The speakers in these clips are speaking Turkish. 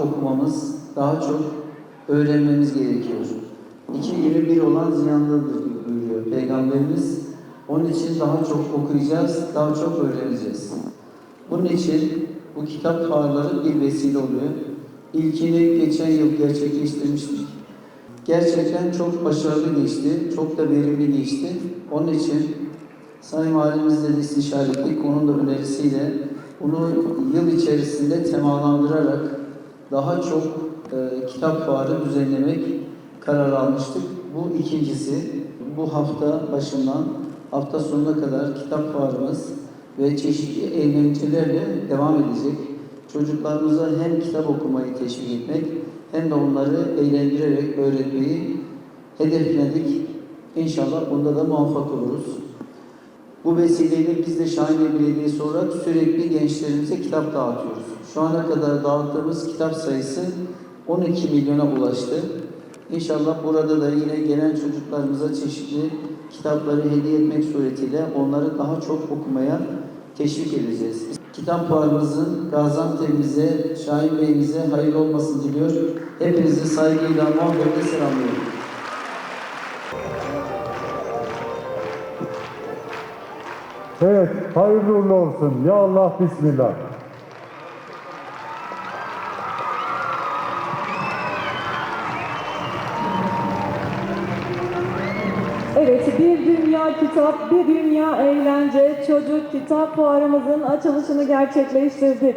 okumamız, daha çok öğrenmemiz gerekiyor. İki yeri bir olan ziyanlıdır buyuruyor Peygamberimiz. Onun için daha çok okuyacağız, daha çok öğreneceğiz. Bunun için bu kitap fuarları bir vesile oluyor. İlkini geçen yıl gerçekleştirmiştik. Gerçekten çok başarılı geçti, çok da verimli geçti. Onun için Sayın Valimizle de istişare ettik. Onun da önerisiyle bunu yıl içerisinde temalandırarak daha çok e, kitap fuarı düzenlemek kararı almıştık. Bu ikincisi. Bu hafta başından hafta sonuna kadar kitap fuarımız ve çeşitli eğlencelerle devam edecek. Çocuklarımıza hem kitap okumayı teşvik etmek hem de onları eğlendirerek öğretmeyi hedefledik. İnşallah bunda da muvaffak oluruz. Bu vesileyle biz de Şahine Belediyesi olarak sürekli gençlerimize kitap dağıtıyoruz. Şu ana kadar dağıttığımız kitap sayısı 12 milyona ulaştı. İnşallah burada da yine gelen çocuklarımıza çeşitli kitapları hediye etmek suretiyle onları daha çok okumaya teşvik edeceğiz. Kitap fuarımızın Gaziantep'imize, Şahin Bey'imize hayırlı olmasını diliyor. Hepinizi saygıyla, muhabbetle selamlıyorum. Evet, hayırlı uğurlu olsun. Ya Allah, Bismillah. Evet, bir dünya kitap, bir dünya eğlence çocuk kitap fuarımızın açılışını gerçekleştirdik.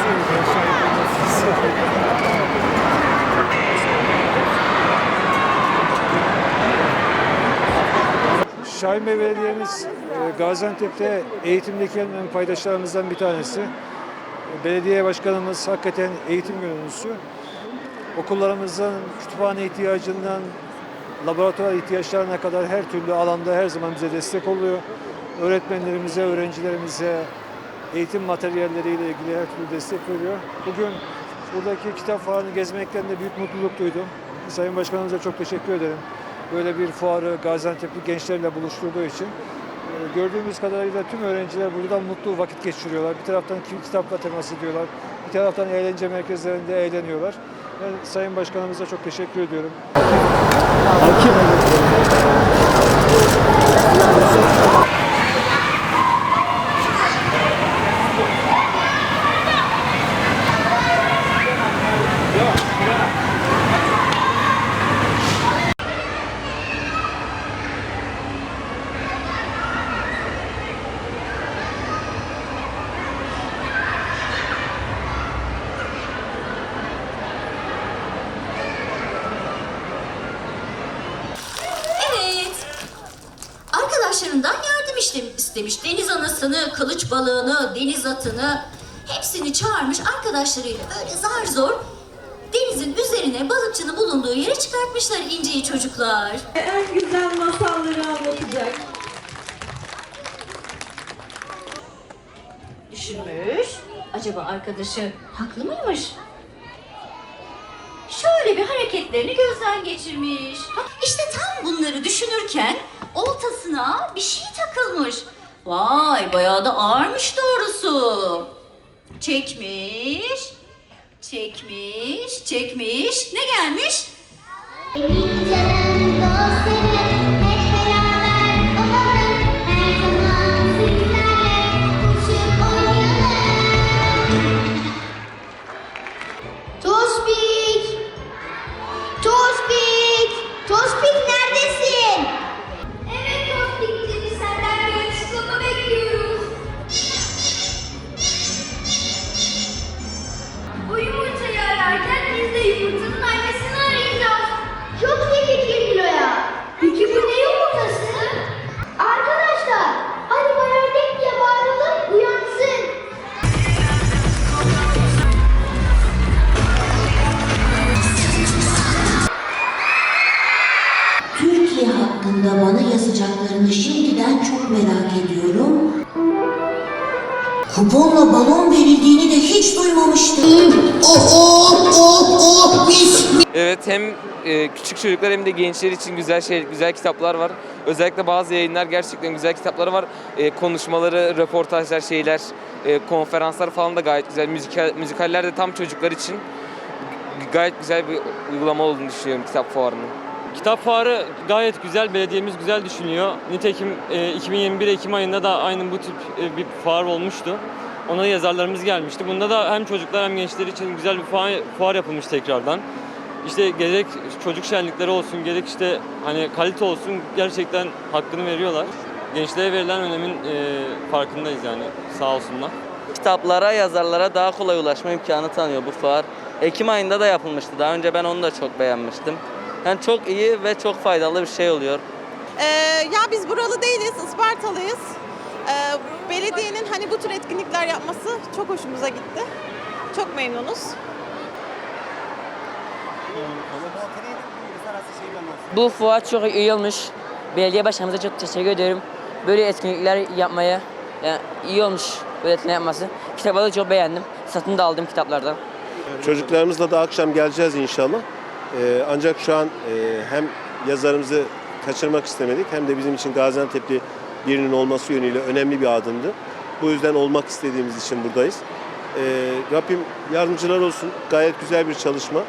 Şahin Bey Belediye'miz e, Gaziantep'te eğitimdeki en önemli paydaşlarımızdan bir tanesi. Belediye başkanımız hakikaten eğitim gönüllüsü. Okullarımızın kütüphane ihtiyacından laboratuvar ihtiyaçlarına kadar her türlü alanda her zaman bize destek oluyor. Öğretmenlerimize, öğrencilerimize eğitim materyalleriyle ilgili her türlü destek veriyor. Bugün buradaki kitap fuarını gezmekten de büyük mutluluk duydum. Sayın Başkanımıza çok teşekkür ederim. Böyle bir fuarı Gaziantep'li gençlerle buluşturduğu için. Ee, Gördüğümüz kadarıyla tüm öğrenciler burada mutlu vakit geçiriyorlar. Bir taraftan ki- kitapla temas ediyorlar. Bir taraftan eğlence merkezlerinde eğleniyorlar. Ben Sayın Başkanımıza çok teşekkür ediyorum. Evet. Arkadaşlarından yardım işte- istemiş. Anasını, kılıç balığını, deniz atını hepsini çağırmış arkadaşlarıyla böyle zar zor denizin üzerine balıkçının bulunduğu yere çıkartmışlar İnci'yi çocuklar. En güzel masalları anlatacak. Düşünmüş. Acaba arkadaşı haklı mıymış? Şöyle bir hareketlerini gözden geçirmiş. İşte tam bunları düşünürken oltasına bir şey takılmış. Vay bayağı da ağırmış doğrusu. Çekmiş, çekmiş, çekmiş. Ne gelmiş? Benim canım dostlarım Kuponla balon verildiğini de hiç duymamıştım. Oh oh oh oh mis Evet hem e, küçük çocuklar hem de gençler için güzel şey güzel kitaplar var. Özellikle bazı yayınlar gerçekten güzel kitapları var. E, konuşmaları, röportajlar, şeyler, e, konferanslar falan da gayet güzel. Müzikal, müzikaller de tam çocuklar için gayet güzel bir uygulama olduğunu düşünüyorum kitap fuarının. Kitap fuarı gayet güzel, belediyemiz güzel düşünüyor. Nitekim e, 2021 Ekim ayında da aynı bu tip e, bir fuar olmuştu. Ona da yazarlarımız gelmişti. Bunda da hem çocuklar hem gençler için güzel bir fuar, yapılmış tekrardan. İşte gerek çocuk şenlikleri olsun, gerek işte hani kalite olsun gerçekten hakkını veriyorlar. Gençlere verilen önemin e, farkındayız yani sağ olsunlar. kitaplara, yazarlara daha kolay ulaşma imkanı tanıyor bu fuar. Ekim ayında da yapılmıştı. Daha önce ben onu da çok beğenmiştim. Yani çok iyi ve çok faydalı bir şey oluyor. Ee, ya biz buralı değiliz, Ispartalıyız. Ee, belediyenin hani bu tür etkinlikler yapması çok hoşumuza gitti. Çok memnunuz. Bu fuar çok iyi olmuş. Belediye başkanımıza çok teşekkür ediyorum. Böyle etkinlikler yapmaya yani iyi olmuş böyle etkinlikler yapması. Kitapları çok beğendim. Satın da aldım kitaplardan. Çocuklarımızla da akşam geleceğiz inşallah. Ee, ancak şu an e, hem yazarımızı kaçırmak istemedik hem de bizim için Gaziantep'li birinin olması yönüyle önemli bir adımdı. Bu yüzden olmak istediğimiz için buradayız. Ee, Rabbim yardımcılar olsun. Gayet güzel bir çalışma.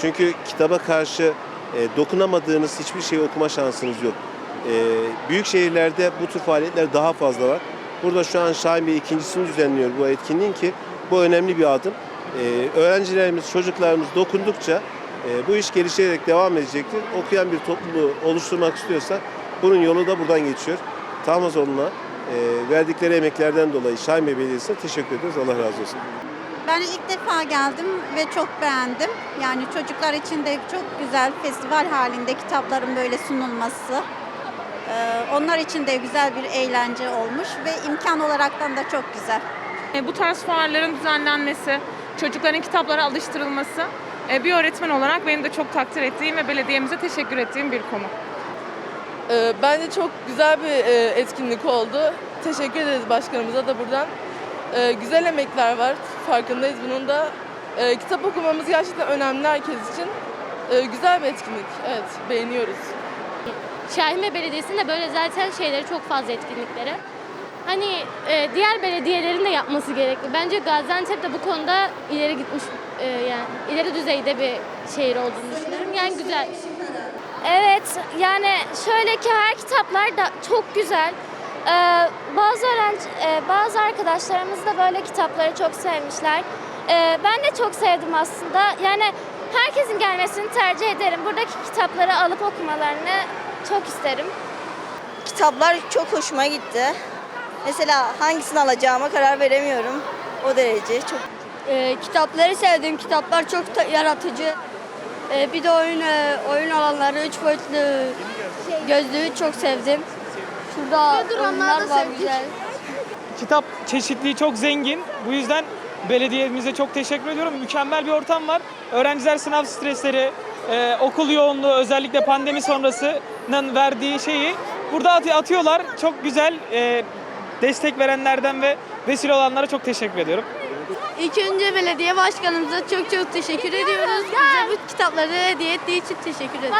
Çünkü kitaba karşı e, dokunamadığınız hiçbir şeyi okuma şansınız yok. Ee, büyük şehirlerde bu tür faaliyetler daha fazla var. Burada şu an Şahin Bey ikincisini düzenliyor bu etkinliğin ki bu önemli bir adım. Ee, öğrencilerimiz, çocuklarımız dokundukça e, bu iş gelişerek devam edecektir. Okuyan bir topluluğu oluşturmak istiyorsak bunun yolu da buradan geçiyor. Tahmazoğlu'na e, verdikleri emeklerden dolayı Şahin Bey Belediyesi'ne teşekkür ederiz. Allah razı olsun. Ben ilk defa geldim ve çok beğendim. Yani çocuklar için de çok güzel festival halinde kitapların böyle sunulması. Ee, onlar için de güzel bir eğlence olmuş ve imkan olaraktan da çok güzel. Bu tarz fuarların düzenlenmesi, çocukların kitaplara alıştırılması e, bir öğretmen olarak benim de çok takdir ettiğim ve belediyemize teşekkür ettiğim bir konu. Bence çok güzel bir e, etkinlik oldu. Teşekkür ederiz başkanımıza da buradan. E, güzel emekler var, farkındayız bunun da. E, kitap okumamız gerçekten önemli herkes için. E, güzel bir etkinlik, evet beğeniyoruz. Şahinbey Belediyesi'nde böyle zaten şeyleri çok fazla etkinlikleri. Hani e, diğer belediyelerin de yapması gerekli. Bence Gaziantep de bu konuda ileri gitmiş e, yani ileri düzeyde bir şehir olduğunu düşünüyorum. Yani güzel. Evet yani şöyle ki her kitaplar da çok güzel. Ee, bazı öğrenci, e, bazı arkadaşlarımız da böyle kitapları çok sevmişler. Ee, ben de çok sevdim aslında. Yani herkesin gelmesini tercih ederim. Buradaki kitapları alıp okumalarını çok isterim. Kitaplar çok hoşuma gitti. Mesela hangisini alacağıma karar veremiyorum. O derece çok Ee, kitapları sevdim. Kitaplar çok yaratıcı. Ee, bir de oyun e, oyun alanları, üç boyutlu gözlüğü çok sevdim. Şurada oyunlar var güzel. Kitap çeşitliliği çok zengin. Bu yüzden belediyemize çok teşekkür ediyorum. Mükemmel bir ortam var. Öğrenciler sınav stresleri, e, okul yoğunluğu özellikle pandemi sonrasının verdiği şeyi burada at- atıyorlar. Çok güzel e, destek verenlerden ve vesile olanlara çok teşekkür ediyorum. İlk önce belediye başkanımıza çok çok teşekkür ediyoruz. Bize bu kitapları hediye ettiği için teşekkür ederim.